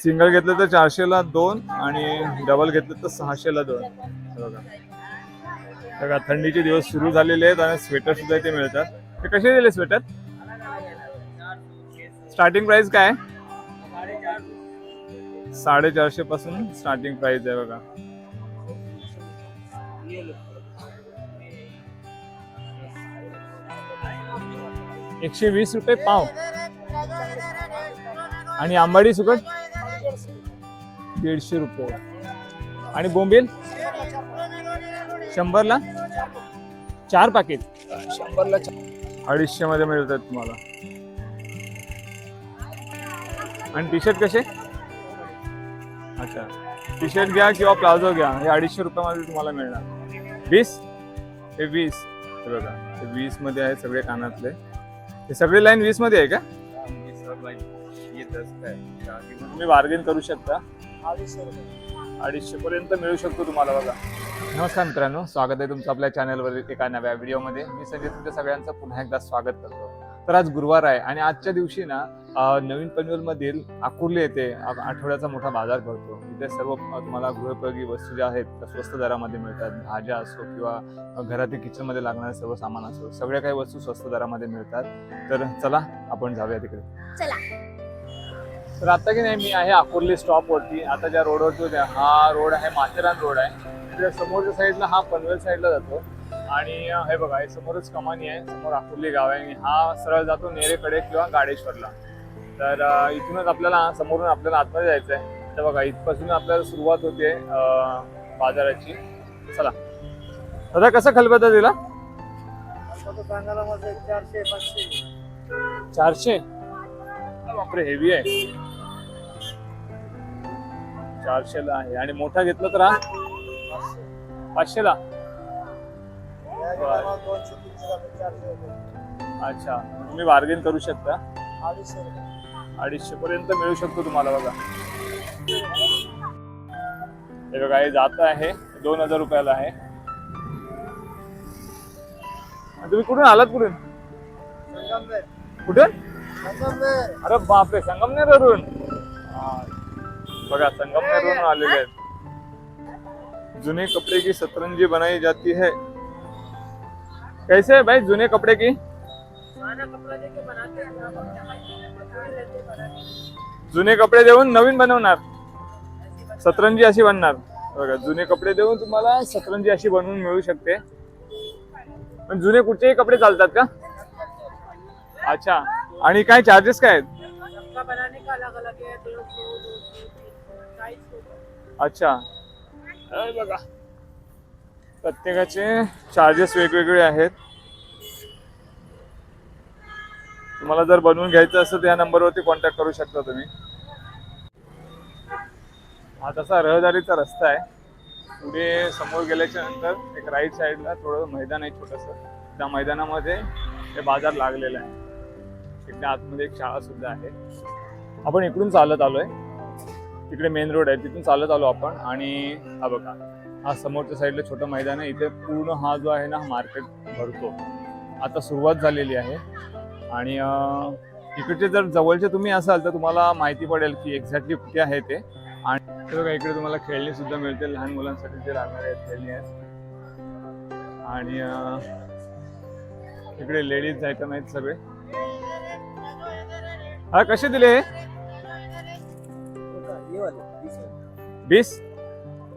Single घेतलं तर चारशेला दोन आणि डबल घेतलं तर सहाशेला दोन. बघा. बघा थंडीचे दिवस सुरू झालेले आहेत आणि स्वेटर सुद्धा इथे मिळतात. ते कसे दिले स्वेटर स्टार्टिंग प्राइस काय? साडेचारशे पासून स्टार्टिंग प्राइस आहे बघा. एकशे वीस रुपये पाव. आणि आंबाडी सुकट? दीडशे रुपये. आणि बोंबील? शंभरला? चार पाकिट शंभरला अडीचशे मध्ये मिळतात तुम्हाला. आणि टी शर्ट कसे? अच्छा. टी शर्ट घ्या किंवा प्लाझो घ्या. हे अडीचशे रुपयामध्ये तुम्हाला मिळणार. वीस? हे वीस. हे बघा. हे वीसमध्ये आहे सगळे कानातले. हे सगळे लाईन वीसमध्ये आहे का? तुम्ही बार्गेन करू शकता. अडीचशे पर्यंत मिळू शकतो तुम्हाला बघा. नमस्कार मित्रांनो स्वागत आहे तुमचं आपल्या चॅनलवर एका नव्या व्हिडिओमध्ये मी संजय तुमच्या सगळ्यांचं पुन्हा एकदा स्वागत करतो. तर आज गुरुवार आहे आणि आजच्या दिवशी ना नवीन पनवेलमधील आकुर्ली येथे आठवड्याचा मोठा बाजार भरतो. इथे सर्व तुम्हाला गृहोपयोगी वस्तू ज्या आहेत त्या स्वस्त दरामध्ये मिळतात. भाज्या असो किंवा घरातील किचनमध्ये लागणारे सर्व सामान असो सगळ्या काही वस्तू स्वस्त दरामध्ये मिळतात. तर चला आपण जाऊया तिकडे. चला. तर आता की नाही मी आहे अकोर्ली स्टॉप वरती आता ज्या रोडवरती होत्या हा रोड आहे माथेरान रोड आहे. त्या समोरच्या साईडला हा पनवेल साईडला जातो. आणि हे बघा हे समोरच कमानी आहे समोर अकोर्ली गाव आहे. आणि हा सरळ जातो नेरेकडे किंवा गाडेश्वरला. तर इथूनच आपल्याला समोरून आपल्याला आतमध्ये जायचं आहे तर बघा इथपासून आपल्याला सुरुवात होते बाजाराची. चला. दादा कसं खलबत्ता दिला? चारशे पाचशे. चारशे? बापरे हेवी आहे. चारशेला आहे. आणि मोठा घेतला तर हा? पाचशेला? अच्छा. तुम्ही बार्गेन करू शकता. अडीचशे पर्यंत मिळू शकतो तुम्हाला बघा. हे बघा हे जात आहे. दोन हजार रुपयाला आहे. तुम्ही कुठून आलात कुठून? संगमनेर. कुठून? संगमनेर. अरे बापरे संगमनेरवरून. हा. बघा संगमनेरवरून आलेले आहेत. जुने कपड़े की सतरंजी बनाई जाती है? कैसे है भाई जुने कपड़े की? जुने कपडे देऊन नवीन बनवणार. सतरंजी अशी बनणार. बघा जुने कपडे देऊन तुम्हाला सतरंजी अशी बनवून मिळू शकते. पण जुने कुठचेही कपडे चालतात का? अच्छा. आणि काय चार्जेस काय आहेत? अच्छा. हे बघा. प्रत्येकाचे चार्जेस वेगवेगळे आहेत. तुम्हाला जर बनवून घ्यायचं असेल तर या नंबरवरती कॉन्टॅक्ट करू शकता तुम्ही. हा तसा रहदारीचा रस्ता आहे. पुढे समोर गेल्याच्यानंतर एक राईट साईडला थोडं मैदान आहे छोटंसं. त्या मैदानामध्ये हे बाजार लागलेला आहे. तिकडे आतमध्ये एक शाळा सुद्धा आहे. आपण इकडून चालत आलोय. तिकडे मेन रोड आहे तिथून चालत आलो आपण आणि हा बघा हा समोरच्या साईडला छोटं मैदान आहे. इथे पूर्ण हा जो आहे ना हा मार्केट भरतो. आता सुरुवात झालेली आहे. आणि अं, इकडचे जर जवळचे तुम्ही असाल तर तुम्हाला माहिती पडेल की एक्झॅक्टली कुठे आहे ते. आणि बघा इकडे तुम्हाला खेळणी सुद्धा मिळते लहान मुलांसाठी जे राहणार आहेत खेळणी आहेत. आणि इकडे लेडीज आयटम आहेत सगळे. हा कसे दिले वीस?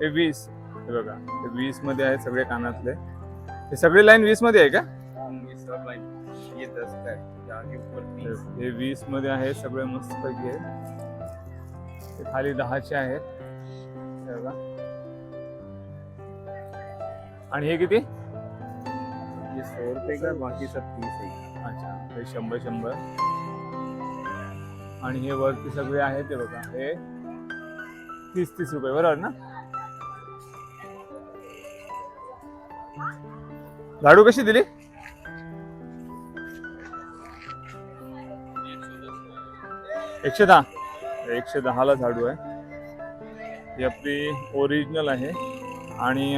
हे वीस. हे बघा हे वीसमध्ये आहे सगळे कानातले. हे सगळे लाईन वीसमध्ये आहे का? ये दस का है वीसमध्ये आहे सगळे मस्त पैकी आहेत. हे खाली दहाचे आहेत. हे बघा. आणि हे किती? ये सौ रुपए का? बाकी सब तीस है अच्छा हे शंभर शंभर. आणि हे वरती सगळे आहेत ते बघा. हे तीस तीस रुपये बरोबर ना? लाडू कशी दिली? एकशे दहा. एकशे दहाला झाडू आहे. ही आपली ओरिजिनल आहे. आणि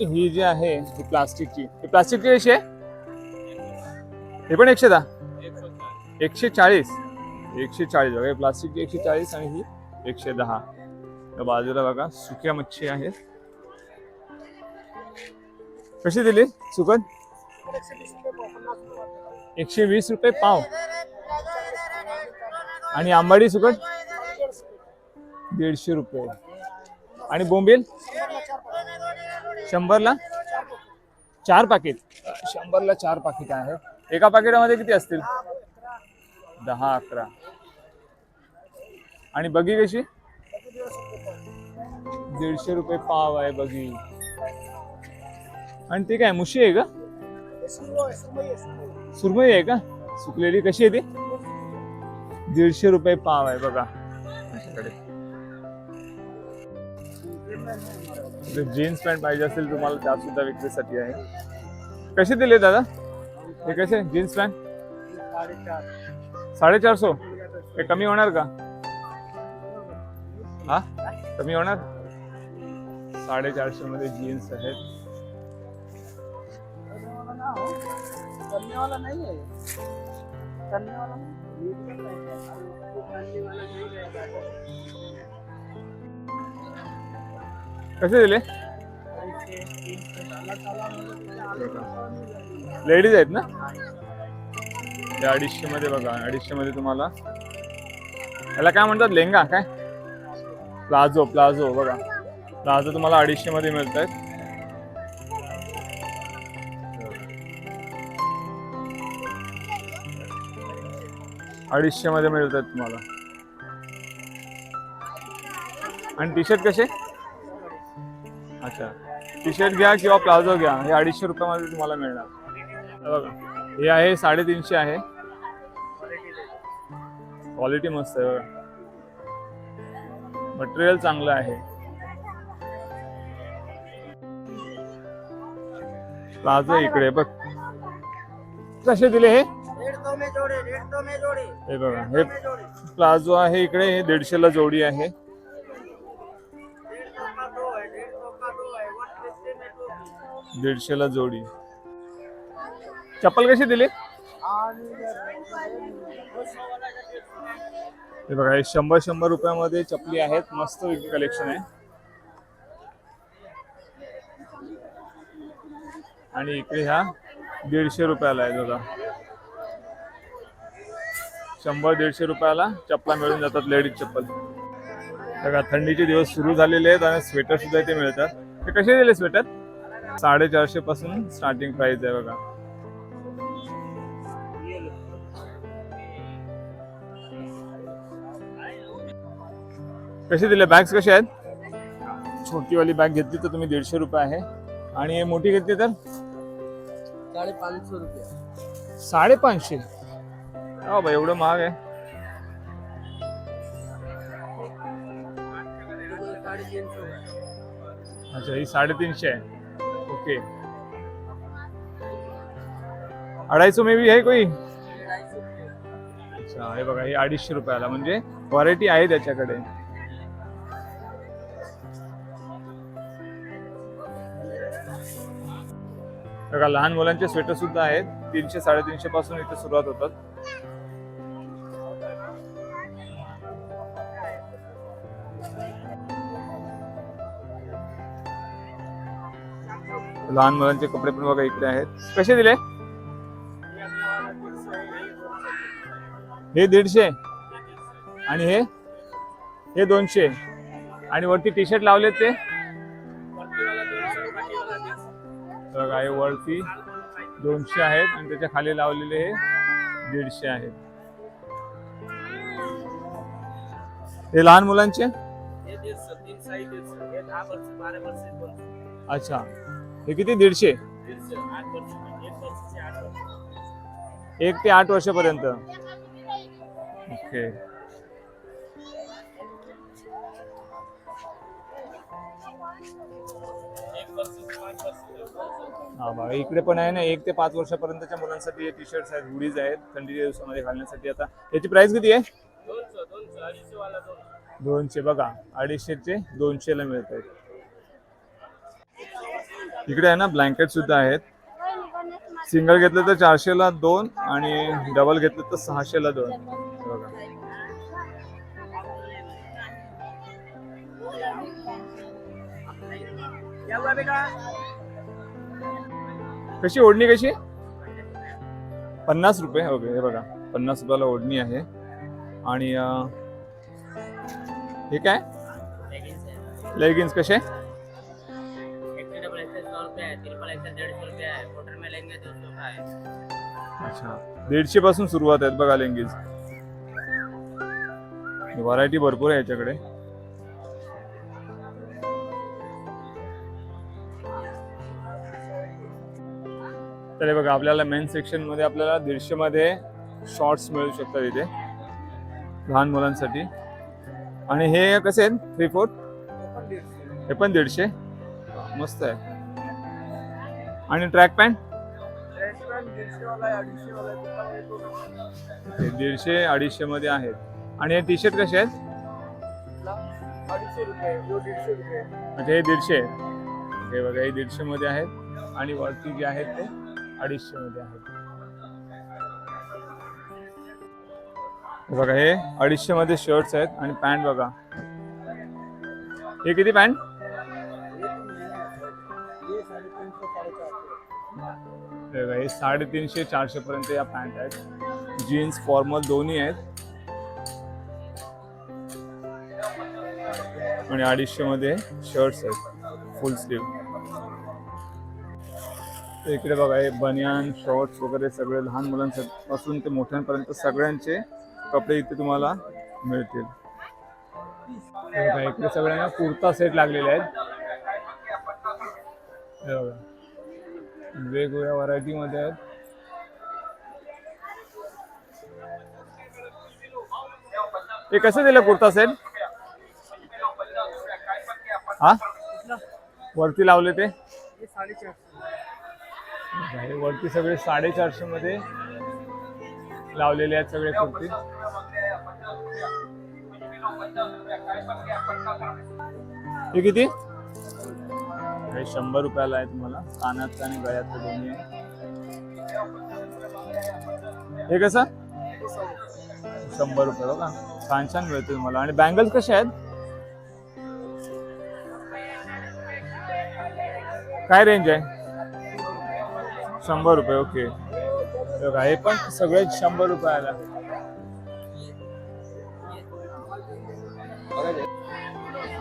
ही जी आहे ही प्लास्टिकची. ही प्लास्टिकची कशी आहे? हे पण एकशे दहा. एकशे चाळीस. एकशे चाळीस. बघा प्लास्टिकची एकशे चाळीस आणि ही एकशे दहा. त्या बाजूला बघा सुक्या मच्छी आहेत. कशी दिली सुकट एकशे वीस रुपये पाव. आणि आंबाडी सुकट दीडशे रुपये. आणि बोंबील? शंभरला? चार पाकिट. शंभरला चार पाकिट आहे. एका पाकिटामध्ये किती असतील? दहा अकरा. आणि बगी कशी? दीडशे रुपये पाव आहे बघी. आणि ते काय मुशी आहे का? सुरमई आहे का? सुकलेली कशी आहे ती? दीडशे रुपये पाव आहे बघा. जीन्स पॅन्ट पाहिजे असेल तुम्हाला त्या सुद्धा विक्रीसाठी आहे. कसे दिले दादा? हे कसे? जीन्स पॅन्ट साडेचारशे. हे कमी होणार का? हा? कमी होणार? साडेचारशे मध्ये जीन्स आहेत. करने वाला नहीं है करने वाला कसे दिले? लेडीज आहेत ना? हे अडीचशे मध्ये बघा अडीचशे मध्ये तुम्हाला. याला काय म्हणतात? लेंगा काय? प्लाझो प्लाझो बघा. प्लाझो तुम्हाला अडीचशे मध्ये मिळत आहेत अडीचशे मध्ये मिळत आहेत तुम्हाला. आणि टी शर्ट कसे अच्छा. टी शर्ट घ्या किंवा प्लाझो घ्या. हे अडीचशे रुपयामध्ये तुम्हाला मिळणार. बघा. हे आहे साडेतीनशे आहे. क्वालिटी मस्त आहे बघा. मटेरियल चांगलं आहे. प्लाझो इकडे बघ. कसे दिले हे? डेढ़ सौ में जोड़े डेढ़ सौ में जोड़े. हे बघा हे प्लाझो आहे इकडे हे दीडशेला जोडी आहे. डेढ़ सौ का दो है डेढ़ सौ का दो है वन फिफ्टी में दो दीडशेला जोडी. चप्पल कशी दिली? हे बघा हे शंभर शंभर रुपयामध्ये चपली आहेत मस्त कलेक्शन आहे. आणि इकडे ह्या दीडशे रुपयाला आहे बघा. शंभर दीडशे रुपयाला चप्पला मिळून जातात लेडीज चप्पल. बघा थंडीचे दिवस सुरू झालेले आहेत आणि स्वेटर सुद्धा इथे मिळतात. ते कसे दिले स्वेटर साडेचारशे पासून स्टार्टिंग प्राइस आहे बघा. कसे दिले? बॅग्स कसे आहेत? छोटीवाली बॅग घेतली तर तुम्ही दीडशे रुपये आहे. आणि हे मोठी घेतली तर साढ़े पाँच सौ रुपया. साडेपाचशे. हो बा एवढं महाग आहे. अच्छा ही साडेतीनशे आहे. ओके. अडाई सौ में भी है कोई? अच्छा हे बघा हे अडीचशे रुपयाला म्हणजे व्हरायटी आहे त्याच्याकडे. बघा लहान मुलांचे स्वेटर सुद्धा आहेत. तीनशे साडेतीनशे पासून इथे सुरुवात होतात. लहान मुलांचे कपडे पण बघा इकडे आहेत. कसे दिले? हे दीडशे. आणि हे? हे दोनशे. आणि वरती टी शर्ट लावलेत ते? हे वरती दोनशे आहेत आणि त्याच्याखाली लावलेले हे दीडशे आहेत. हे लहान मुलांचे? अच्छा. हे किती? दीडशे? वर्ष. एक ते आठ वर्षापर्यंत. ओके. हा इकडे पण आहे ना एक ते पाच वर्षापर्यंतच्या मुलांसाठी टी शर्ट्स आहेत हुडीज आहेत थंडीच्या दिवसामध्ये घालण्यासाठी आता. याची प्राइस किती आहे? दोनशे बघा. अडीचशेचे दोनशेला मिळत आहेत इकडे आहे ना ब्लँकेट सुद्धा आहेत. सिंगल घेतलं तर चारशेला दोन आणि डबल घेतलं तर सहाशेला दोन. बघा. या कशी ओढणी कशी? पन्नास रुपये ओके हे बघा. पन्नास रुपयाला ओढणी आहे. आणि हे काय? लेगिन्स कसे? अच्छा. दीडशे पासून सुरुवात आहेत बघा लेंगीज व्हरायटी भरपूर आहे याच्याकडे. तर हे बघा आपल्याला मेन सेक्शनमध्ये आपल्याला दीडशेमध्ये शॉर्ट्स मिळू शकतात इथे लहान मुलांसाठी. आणि हे कसे आहेत? थ्री फोर्थ हे पण दीडशे. मस्त आहे. आणि ट्रॅक पॅन्ट दीडशे अडीचशे मध्ये आहेत. आणि हे टी शर्ट कसे आहेत? अच्छा हे दीडशे हे बघा हे दीडशे मध्ये आहेत. आणि वरती जे आहेत ते अडीचशे मध्ये आहेत. बघा हे अडीचशे मध्ये शर्ट्स आहेत आणि पॅन्ट बघा. हे किती पॅन्ट हे बघा, हे साडेतीनशे चारशे पर्यंत या पॅन्ट आहेत. जीन्स फॉर्मल दोन्ही आहेत. आणि अडीचशे मध्ये शर्ट्स आहेत फुल स्लीव इकडे बघा हे बनियान शॉर्ट्स वगैरे सगळे लहान मुलांपासून ते मोठ्यांपर्यंत सगळ्यांचे कपडे इथे तुम्हाला मिळतील. इकडे सगळ्यांना कुर्ता सेट लागलेले आहेत. हे बघा वेगवेगळ्या व्हरायटी मध्ये आहेत. हे कसं दिलं कुर्ता सेट हा? वरती लावले ते? हे वरती सगळे साडेचारशे मध्ये लावलेले आहेत सगळे कुर्ती. हे किती? हे शंभर रुपयाला आहे तुम्हाला. कानातलं आणि गळ्यातलं दोन्ही. हे कसं? शंभर रुपये बघा. छान छान मिळते तुम्हाला. आणि बँगल्स कसे आहेत? काय रेंज आहे? शंभर रुपये ओके. हे बघा, हे पण सगळे शंभर रुपयाला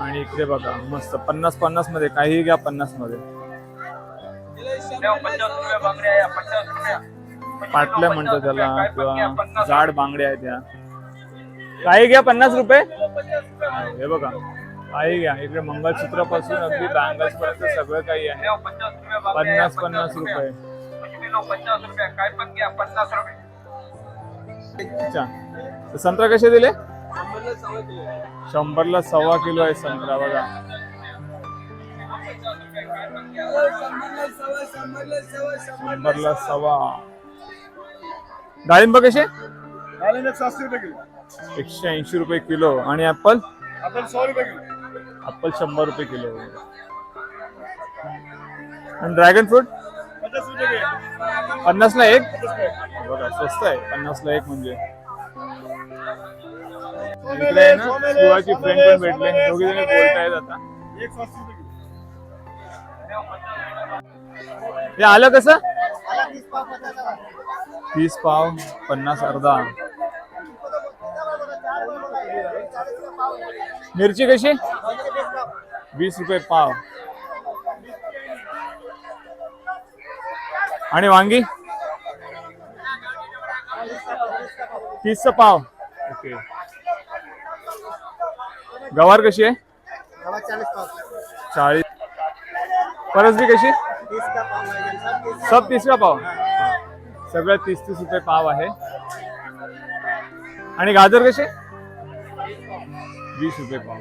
आणि इकडे बघा मस्त. पन्नास पन्नासमध्ये काही घ्या पन्नासमध्ये. पाटल्या म्हणतात त्याला किंवा जाड बांगड्या आहेत त्या. काही घ्या पन्नास रुपये. हे बघा. काही घ्या. इकडे मंगळसूत्रपासून अगदी बँगल्स पर्यंत सगळं काही आहे. पन्नास पन्नास रुपये. अच्छा. तर संत्रा कसे दिले? शंभरला सव्वा किलो आहे संत्रा बघा. शंभरला सव्वा. डाळिंब कसे? रुपये किलो. एकशे ऐंशी रुपये किलो. आणि ऍपल रुपये किलो. ऍपल शंभर रुपये किलो. आणि ड्रॅगन फ्रूट? पचास रुपये किलो. पन्नासला एक? बघा स्वस्त आहे. पन्नासला एक म्हणजे. इकडे आहे ना शिवाची फ्रेंड पण भेटले. दोघे जण आता हे आलं कसं? तीस पाव पन्नास अर्धा. मिरची कशी? वीस रुपये पाव. आणि वांगी? तीस पाव. ओके. गवार कशी आहे? चाळीस. परसबी कशी? सब तीस का पाव. सगळ्या तीस तीस रुपये पाव आहे. आणि गाजर कसे वीस रुपये पाव.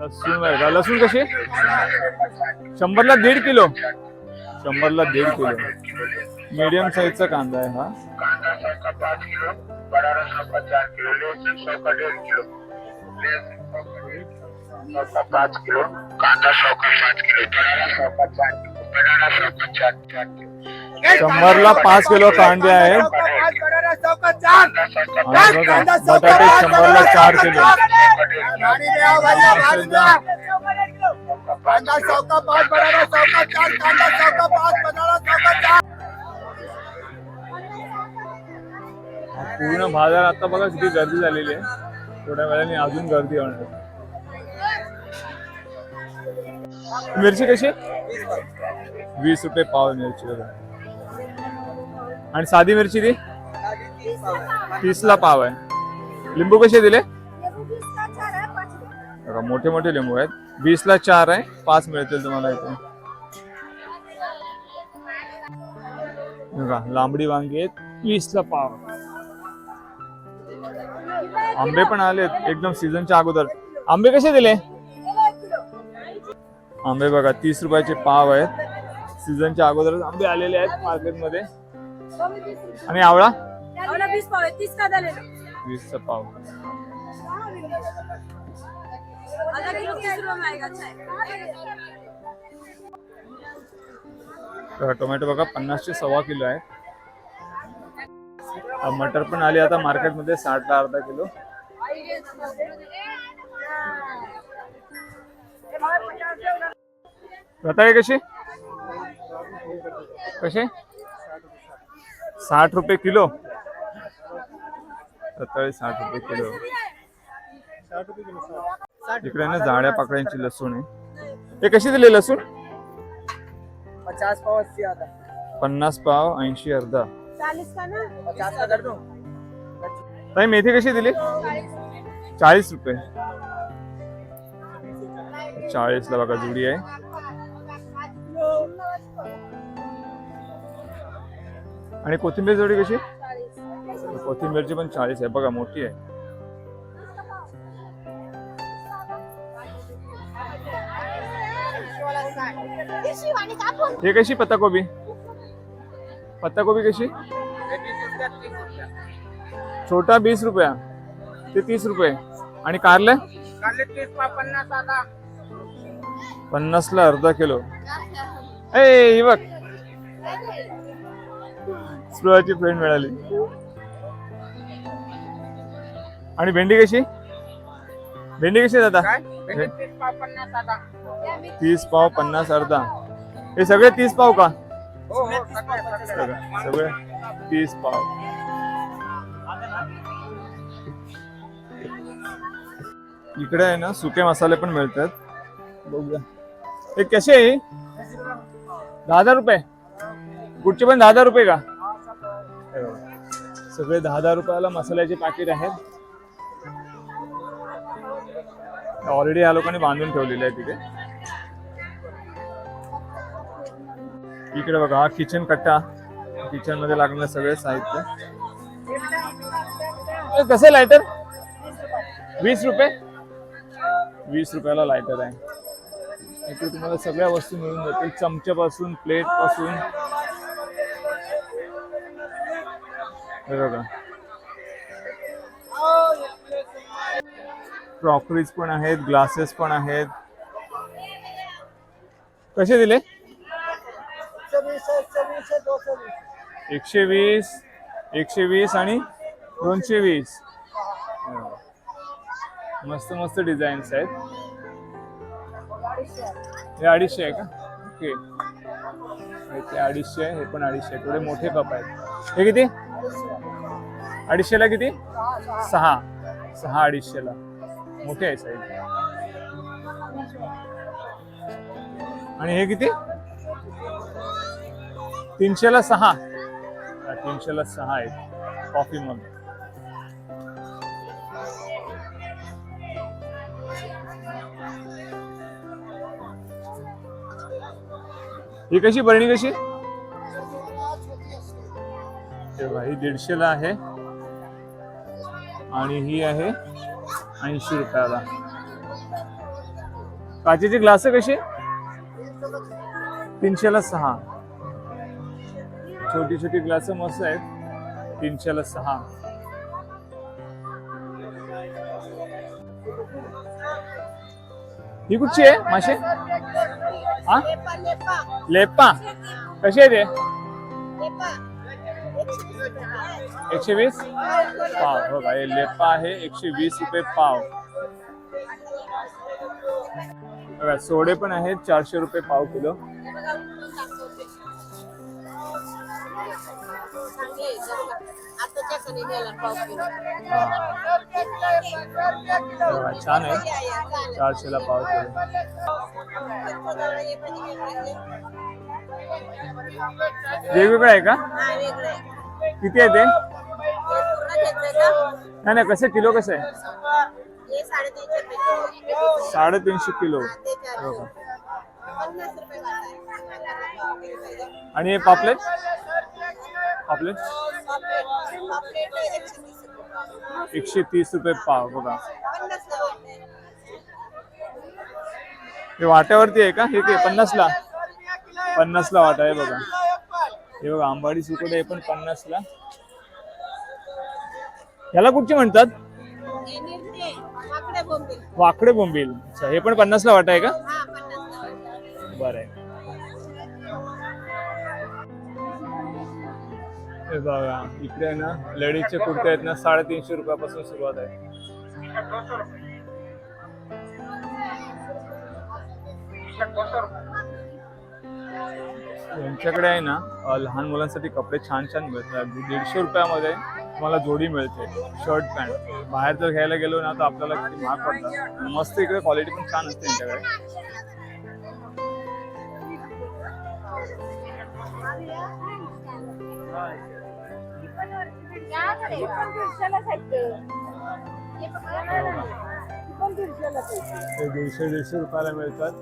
लसूण लसूण कशी? शंभरला दीड किलो. शंभरला दीड किलो. मीडियम साईजचा कांदा आहे हा. कांदा सौ का पाँच किलो बनाना सौ चार किलो लहसुन सौ डेढ़ किलो लहसुन सौ का किलो, कांदा सौ पाच किलो बनाना सौ चार किलो. बनाना सौ चार चार किलो शंभरला पाच किलो कांदे आहेत कांदा सौ का बटाटे शंभरला चार किलो कांदा सौ का पाँच बनाना सौ का चार कांदा सौ का पाँच बनाना सौ का चार पूर्ण बाजार आता बघा किती गर्दी झालेली आहे. थोड्या वेळाने अजून गर्दी होणार मिरची कशी वीस रुपये पाव आहे मिरची बघा. आणि साधी मिरची ती? तीसला पाव आहे. लिंबू कसे दिले? बघा मोठे मोठे लिंबू आहेत. वीसला चार आहे पाच मिळतील तुम्हाला इथे. बघा लांबडी वांगी आहेत वीसला पाव. आंबे पण आलेत एकदम सीझनच्या अगोदर. आंबे कसे दिले? आंबे बघा तीस रुपयाचे पाव आहेत. सीझनच्या अगोदरच आंबे आलेले आहेत मार्केटमध्ये. आणि आवळा? वीसचा पाव. तर टोमॅटो बघा पन्नासचे सव्वा किलो आहे. मटर पण आली आता मार्केटमध्ये साठला अर्धा किलो. रताळे कशी? कसे साठ रुपये किलो. रताळे साठ रुपये किलो. इकडे ना जाड्या पाकळ्यांची लसूण आहे. हे कशी दिली लसूण? पचास पाव अस्सी आता. पन्नास पाव ऐंशी अर्धा. चालीस का ना? पचास का कर दो ताई मेथी कशी दिली? चाळीस रुपये. चाळीस ला बघा जुडी आहे. आणि कोथिंबीर जोडी कशी? कोथिंबीरची पण चाळीस आहे. बघा मोठी आहे. हे कशी पत्ताकोबी? पत्ताकोबी कशी? छोटा बीस रुपया. ते तीस रुपये. आणि कारले? पन्नासला अर्धा किलो. ए बघ. स्पृहाची फ्रेंड मिळाली. आणि भेंडी कशी? भेंडी कशी दादा? तीस पाव पन्नास अर्धा. हे सगळे तीस पाव का? सगळं- सगळे. तीस पाव. इकडे आहे ना सुके मसाले पण मिळतात. बघूया. हे कसे आहे? दहा हजार रुपये. कुठचे पण दहा हजार रुपये का? हे. सगळे दहा दहा रुपयाला मसाल्याचे पॅकेट आहेत. ऑलरेडी या लोकांनी बांधून ठेवलेले आहे तिथे इकडे बघा हा किचन कट्टा. किचनमध्ये लागणार सगळे साहित्य. कसे लायटर वीस रुपये? वीस रुपयाला लायटर आहे. इकडे तुम्हाला सगळ्या वस्तू मिळून जातील. चमच्यापासून प्लेटपासून हे बघा. क्रॉकरीज पण आहेत ग्लासेस पण आहेत. कसे दिले? एकशे वीस एकशे वीस आणि दोनशे वीस. मस्त मस्त डिझाईन्स आहेत. हे अडीचशे आहे का? ओके. ते अडीचशे आहे हे पण अडीचशे थोडे मोठे कप आहेत. हे किती? अडीचशेला किती? सहा. सहा अडीचशेला. मोठे आहे साईज आणि हे किती? तीनशेला सहा. तीनशेला सहा आहेत. कॉफी मग ही कशी बरणी कशी? तेव्हा ही दीडशेला आहे. आणि ही आहे ऐंशी रुपयाला. काचेची ग्लास कशी? तीनशेला सहा. छोटी छोटी ग्लास मस्त आहेत. तीनशेला सहा. ही कुठची आहे मासे हा? लेपा. कशी आहे ते एकशे वीस पाव. हो हे लेपा आहे एकशे वीस रुपये पाव. बघा सोडे पण आहेत चारशे रुपये पाव किलो. पाव किलो. छान आहे चारशेला पाव किलो आहे. वेगवेगळं आहे का हा, वेगळं आहे. किती आहे ते हे पूर्ण का? नाही नाही कसं किलो कसं आहे हे साडेतीनशे रुपये. साडेतीनशे किलो हो हा, ते चारशे. पन्नास रुपये वाटा आहे. आणि हे पापलेट पापलेट एकशे तीस रुपये पाव. बघा. हे वाट्यावरती आहे का? हे ते पन्नासला? पन्नासला वाटा आहे बघा. हे बघा आंबाडी सुकट आहे पण पन्नासला. याला कुठची म्हणतात? वाकडे बोंबील. अच्छा हे पण पन्नासला वाटा आहे का? बरं आहे. हे बघा इकडे आहे ना लेडीजचे कुर्ते आहेत ना साडेतीनशे रुपयापासून सुरुवात आहे. यांच्याकडे आहे ना लहान मुलांसाठी कपडे छान छान मिळतात. दीडशे रुपयामध्ये तुम्हाला जोडी मिळते शर्ट पॅन्ट. बाहेर जर घ्यायला गेलो ना तर आपल्याला किती महाग पडतात. मस्त इकडे क्वालिटी पण छान असते यांच्याकडे. ते दीडशे दीडशे रुपयाला मिळतात.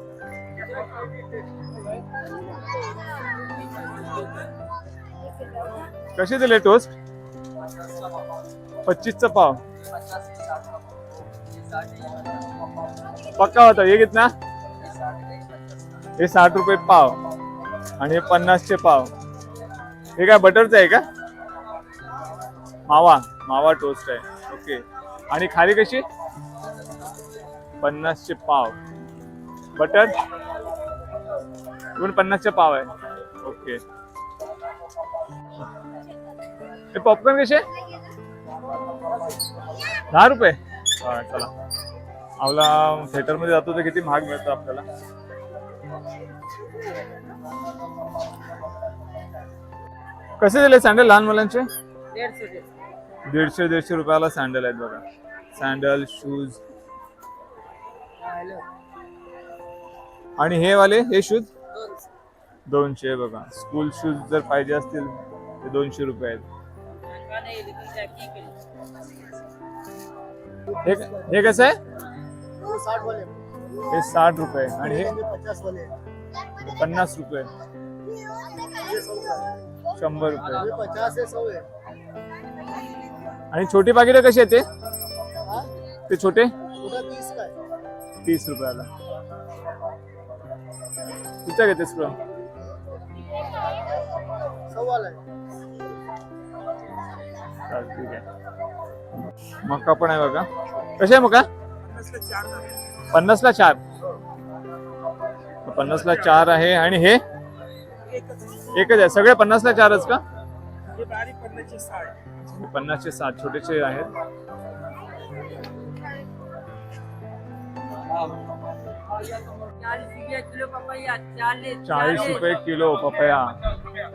कसे दिले टोस्ट पच्चीसचा पाव. पक्का होता हे कितना? हे साठ रुपये पाव. आणि हे पन्नासचे पाव. हे काय बटरचं आहे का? मावा मावा टोस्ट आहे. ओके आणि खाली कशी? पन्नासचे पाव. बटर दोन पन्नासचे पाव आहे. ओके हे पॉपकॉर्न कसे? दहा रुपये. हा, चला. आपला थिएटरमध्ये जातो तर किती महाग मिळतं आपल्याला. कसे दिले सँडल लहान मुलांचे? दीडशे दीडशे रुपयाला सँडल आहेत बघा. सँडल शूज आणि हे वाले हे शूज दोनशे. बघा. स्कूल शूज जर पाहिजे असतील ते दोनशे रुपये आहेत. हे कसं आहे? हे साठ रुपये आणि हे पन्नास रुपये शंभर रुपये पचास सौ आणि छोटी पाकिटं कशी आहे ते? ते छोटे? तीस रुपयाला. किती घेतेस तुला ठीक आहे. मका पण आहे बघा. कसे आहे मका? पन्नासला चार. पन्नासला चार आहे. आणि हे? एकच आहे. सगळे पन्नासला चारच का? पन्नासचे सात छोटेसे आहेत. चाळीस रुपये किलो पपया. पपया.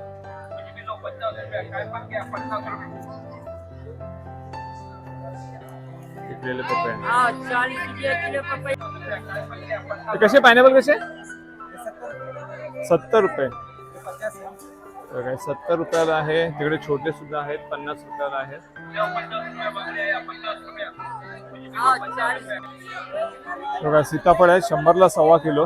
ते कसे? पायनॅपल कसे? सत्तर रुपये. काही सत्तर रुपयाला आहे. तिकडे छोटे सुद्धा आहेत पन्नास रुपयाला आहेत. बघा सीताफळ आहे शंभरला सव्वा किलो.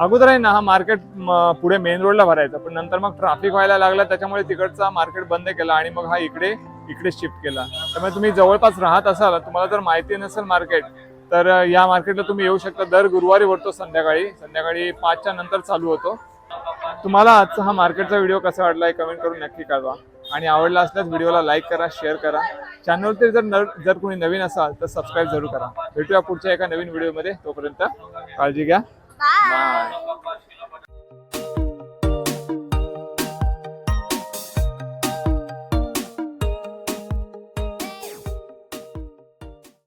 अगोदर आहे ना हा मार्केट पुढे मेन रोडला भरायचा पण नंतर मग ट्रॅफिक व्हायला लागला त्याच्यामुळे तिकडचा मार्केट बंद केला आणि मग हा इकडे इकडे शिफ्ट केला. त्यामुळे तुम्ही जवळपास राहत असाल तुम्हाला जर माहिती नसेल मार्केट तर या मार्केटला तुम्ही येऊ शकता दर गुरुवारी भरतो संध्याकाळी. संध्याकाळी पाचच्या नंतर चालू होतो. तुम्हाला आजचा हा मार्केटचा व्हिडिओ कसा वाटला हे कमेंट करून नक्की कळवा. आणि आवडला असल्यास व्हिडिओला लाईक करा शेअर करा. चॅनलवरती जर न जर कोणी नवीन असाल तर सबस्क्राईब जरूर करा. भेटूया पुढच्या एका नवीन व्हिडिओमध्ये तोपर्यंत काळजी घ्या. बाय